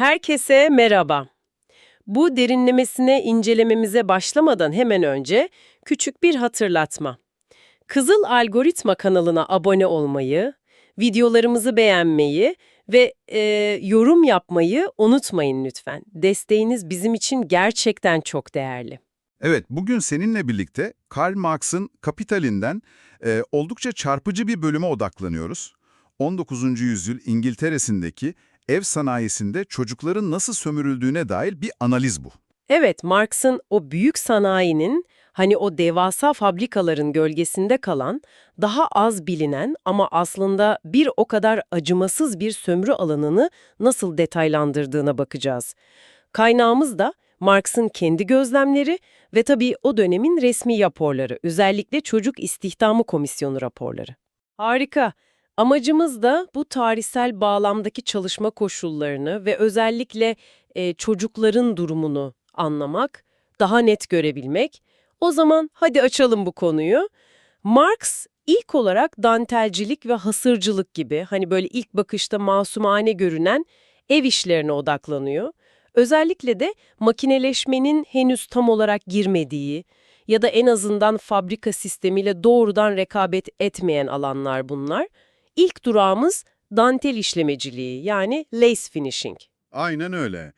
Herkese merhaba. Bu derinlemesine incelememize başlamadan hemen önce küçük bir hatırlatma. Kızıl Algoritma kanalına abone olmayı, videolarımızı beğenmeyi ve e, yorum yapmayı unutmayın lütfen. Desteğiniz bizim için gerçekten çok değerli. Evet, bugün seninle birlikte Karl Marx'ın Kapital'inden e, oldukça çarpıcı bir bölüme odaklanıyoruz. 19. yüzyıl İngiltere'sindeki ev sanayisinde çocukların nasıl sömürüldüğüne dair bir analiz bu. Evet, Marx'ın o büyük sanayinin, hani o devasa fabrikaların gölgesinde kalan, daha az bilinen ama aslında bir o kadar acımasız bir sömürü alanını nasıl detaylandırdığına bakacağız. Kaynağımız da Marx'ın kendi gözlemleri ve tabii o dönemin resmi raporları, özellikle Çocuk İstihdamı Komisyonu raporları. Harika. Amacımız da bu tarihsel bağlamdaki çalışma koşullarını ve özellikle e, çocukların durumunu anlamak, daha net görebilmek. O zaman hadi açalım bu konuyu. Marx ilk olarak dantelcilik ve hasırcılık gibi hani böyle ilk bakışta masumane görünen ev işlerine odaklanıyor. Özellikle de makineleşmenin henüz tam olarak girmediği ya da en azından fabrika sistemiyle doğrudan rekabet etmeyen alanlar bunlar. İlk durağımız dantel işlemeciliği yani lace finishing. Aynen öyle.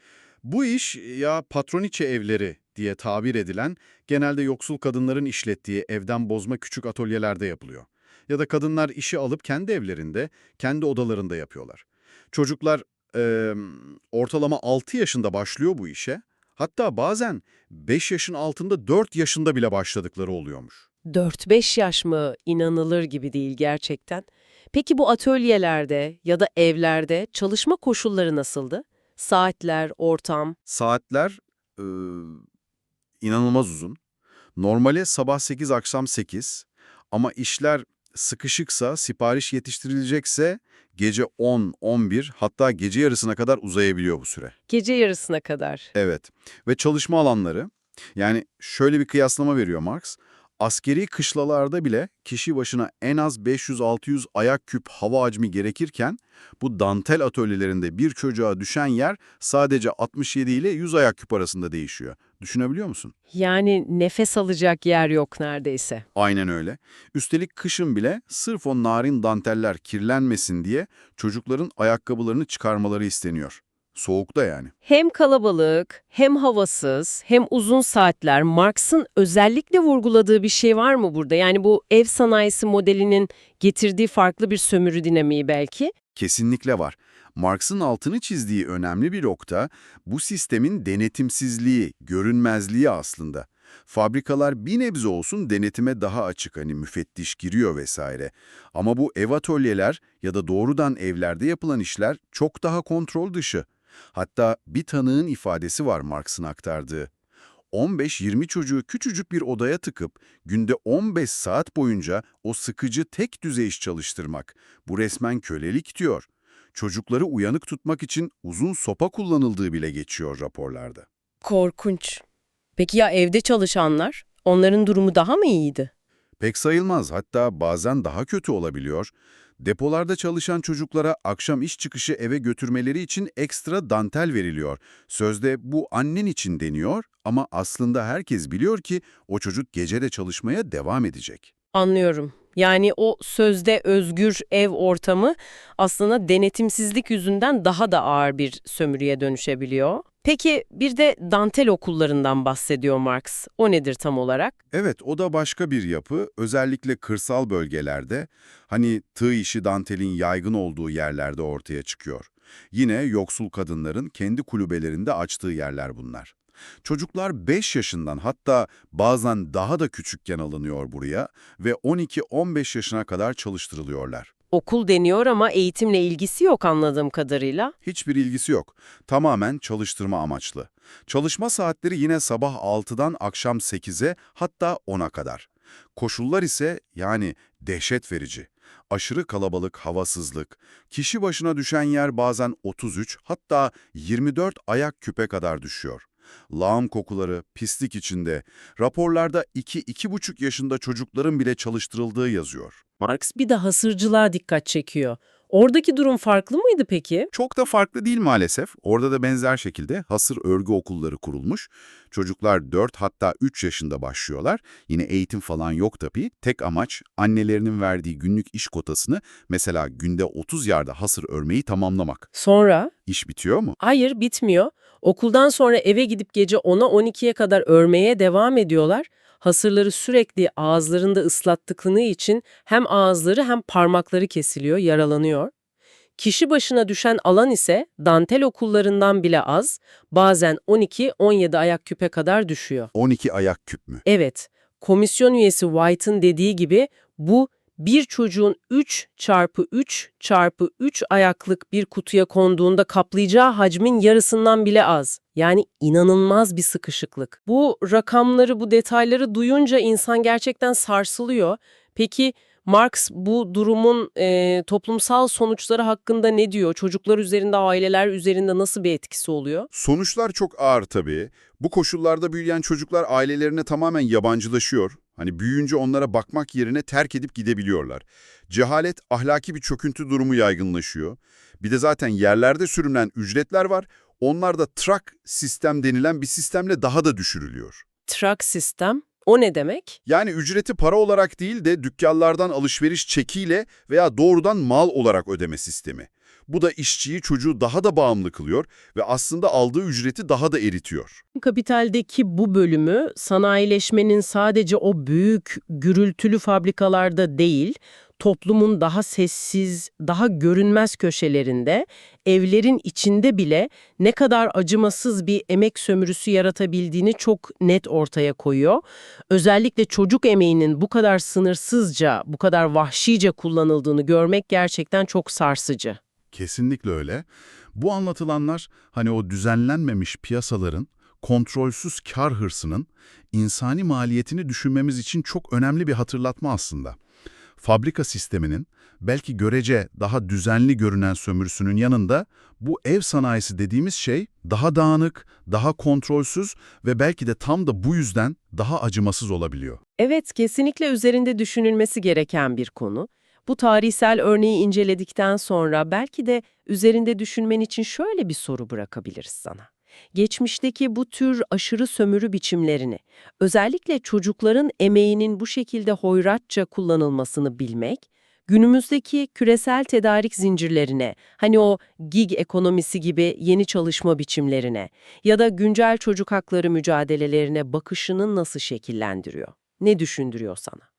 Bu iş ya patroniçe evleri diye tabir edilen genelde yoksul kadınların işlettiği evden bozma küçük atölyelerde yapılıyor. Ya da kadınlar işi alıp kendi evlerinde, kendi odalarında yapıyorlar. Çocuklar eee, ortalama 6 yaşında başlıyor bu işe. Hatta bazen 5 yaşın altında 4 yaşında bile başladıkları oluyormuş. 4-5 yaş mı inanılır gibi değil gerçekten. Peki bu atölyelerde ya da evlerde çalışma koşulları nasıldı? Saatler, ortam. Saatler eee, inanılmaz uzun. Normali sabah 8 akşam 8 ama işler sıkışıksa, sipariş yetiştirilecekse gece 10, 11 hatta gece yarısına kadar uzayabiliyor bu süre. Gece yarısına kadar. Evet ve çalışma alanları yani şöyle bir kıyaslama veriyor Marx. Askeri kışlalarda bile kişi başına en az 500-600 ayak küp hava hacmi gerekirken bu dantel atölyelerinde bir çocuğa düşen yer sadece 67 ile 100 ayak küp arasında değişiyor. Düşünebiliyor musun? Yani nefes alacak yer yok neredeyse. Aynen öyle. Üstelik kışın bile sırf o narin danteller kirlenmesin diye çocukların ayakkabılarını çıkarmaları isteniyor. Soğukta yani. Hem kalabalık, hem havasız, hem uzun saatler. Marx'ın özellikle vurguladığı bir şey var mı burada? Yani bu ev sanayisi modelinin getirdiği farklı bir sömürü dinamiği belki. Kesinlikle var. Marx'ın altını çizdiği önemli bir nokta bu sistemin denetimsizliği, görünmezliği aslında. Fabrikalar bir nebze olsun denetime daha açık hani müfettiş giriyor vesaire. Ama bu ev atölyeler ya da doğrudan evlerde yapılan işler çok daha kontrol dışı. Hatta bir tanığın ifadesi var Marx'ın aktardığı. 15-20 çocuğu küçücük bir odaya tıkıp günde 15 saat boyunca o sıkıcı tek düzey iş çalıştırmak. Bu resmen kölelik diyor. Çocukları uyanık tutmak için uzun sopa kullanıldığı bile geçiyor raporlarda. Korkunç. Peki ya evde çalışanlar? Onların durumu daha mı iyiydi? Pek sayılmaz hatta bazen daha kötü olabiliyor. Depolarda çalışan çocuklara akşam iş çıkışı eve götürmeleri için ekstra dantel veriliyor. Sözde bu annen için deniyor ama aslında herkes biliyor ki o çocuk gece de çalışmaya devam edecek. Anlıyorum. Yani o sözde özgür ev ortamı aslında denetimsizlik yüzünden daha da ağır bir sömürüye dönüşebiliyor. Peki bir de dantel okullarından bahsediyor Marx. O nedir tam olarak? Evet, o da başka bir yapı. Özellikle kırsal bölgelerde, hani tığ işi dantelin yaygın olduğu yerlerde ortaya çıkıyor. Yine yoksul kadınların kendi kulübelerinde açtığı yerler bunlar. Çocuklar 5 yaşından hatta bazen daha da küçükken alınıyor buraya ve 12-15 yaşına kadar çalıştırılıyorlar. Okul deniyor ama eğitimle ilgisi yok anladığım kadarıyla. Hiçbir ilgisi yok. Tamamen çalıştırma amaçlı. Çalışma saatleri yine sabah 6'dan akşam 8'e hatta 10'a kadar. Koşullar ise yani dehşet verici. Aşırı kalabalık, havasızlık, kişi başına düşen yer bazen 33 hatta 24 ayak küpe kadar düşüyor. Lağım kokuları, pislik içinde. Raporlarda 2-2,5 yaşında çocukların bile çalıştırıldığı yazıyor. Marx bir de hasırcılığa dikkat çekiyor. Oradaki durum farklı mıydı peki? Çok da farklı değil maalesef. Orada da benzer şekilde hasır örgü okulları kurulmuş. Çocuklar 4 hatta 3 yaşında başlıyorlar. Yine eğitim falan yok tabii. Tek amaç annelerinin verdiği günlük iş kotasını mesela günde 30 yarda hasır örmeyi tamamlamak. Sonra? İş bitiyor mu? Hayır bitmiyor. Okuldan sonra eve gidip gece 10'a 12'ye kadar örmeye devam ediyorlar. Hasırları sürekli ağızlarında ıslattıkları için hem ağızları hem parmakları kesiliyor, yaralanıyor. Kişi başına düşen alan ise dantel okullarından bile az, bazen 12-17 ayak küpe kadar düşüyor. 12 ayak küp mü? Evet, komisyon üyesi White'ın dediği gibi bu bir çocuğun 3 çarpı 3 çarpı 3 ayaklık bir kutuya konduğunda kaplayacağı hacmin yarısından bile az. Yani inanılmaz bir sıkışıklık. Bu rakamları, bu detayları duyunca insan gerçekten sarsılıyor. Peki Marx bu durumun e, toplumsal sonuçları hakkında ne diyor? Çocuklar üzerinde, aileler üzerinde nasıl bir etkisi oluyor? Sonuçlar çok ağır tabii. Bu koşullarda büyüyen çocuklar ailelerine tamamen yabancılaşıyor. Hani büyüyünce onlara bakmak yerine terk edip gidebiliyorlar. Cehalet, ahlaki bir çöküntü durumu yaygınlaşıyor. Bir de zaten yerlerde sürünen ücretler var. Onlar da truck sistem denilen bir sistemle daha da düşürülüyor. Truck sistem, o ne demek? Yani ücreti para olarak değil de dükkanlardan alışveriş çekiyle veya doğrudan mal olarak ödeme sistemi. Bu da işçiyi çocuğu daha da bağımlı kılıyor ve aslında aldığı ücreti daha da eritiyor. Kapitaldeki bu bölümü sanayileşmenin sadece o büyük, gürültülü fabrikalarda değil, toplumun daha sessiz, daha görünmez köşelerinde, evlerin içinde bile ne kadar acımasız bir emek sömürüsü yaratabildiğini çok net ortaya koyuyor. Özellikle çocuk emeğinin bu kadar sınırsızca, bu kadar vahşice kullanıldığını görmek gerçekten çok sarsıcı. Kesinlikle öyle. Bu anlatılanlar hani o düzenlenmemiş piyasaların, kontrolsüz kar hırsının insani maliyetini düşünmemiz için çok önemli bir hatırlatma aslında. Fabrika sisteminin belki görece daha düzenli görünen sömürüsünün yanında bu ev sanayisi dediğimiz şey daha dağınık, daha kontrolsüz ve belki de tam da bu yüzden daha acımasız olabiliyor. Evet, kesinlikle üzerinde düşünülmesi gereken bir konu. Bu tarihsel örneği inceledikten sonra belki de üzerinde düşünmen için şöyle bir soru bırakabiliriz sana. Geçmişteki bu tür aşırı sömürü biçimlerini, özellikle çocukların emeğinin bu şekilde hoyratça kullanılmasını bilmek, günümüzdeki küresel tedarik zincirlerine, hani o gig ekonomisi gibi yeni çalışma biçimlerine ya da güncel çocuk hakları mücadelelerine bakışını nasıl şekillendiriyor? Ne düşündürüyor sana?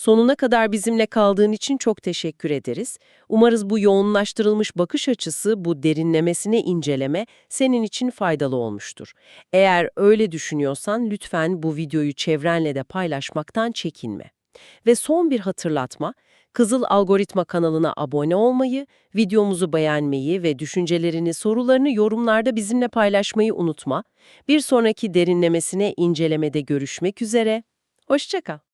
Sonuna kadar bizimle kaldığın için çok teşekkür ederiz. Umarız bu yoğunlaştırılmış bakış açısı, bu derinlemesine inceleme senin için faydalı olmuştur. Eğer öyle düşünüyorsan lütfen bu videoyu çevrenle de paylaşmaktan çekinme. Ve son bir hatırlatma, Kızıl Algoritma kanalına abone olmayı, videomuzu beğenmeyi ve düşüncelerini, sorularını yorumlarda bizimle paylaşmayı unutma. Bir sonraki derinlemesine incelemede görüşmek üzere. Hoşça kal.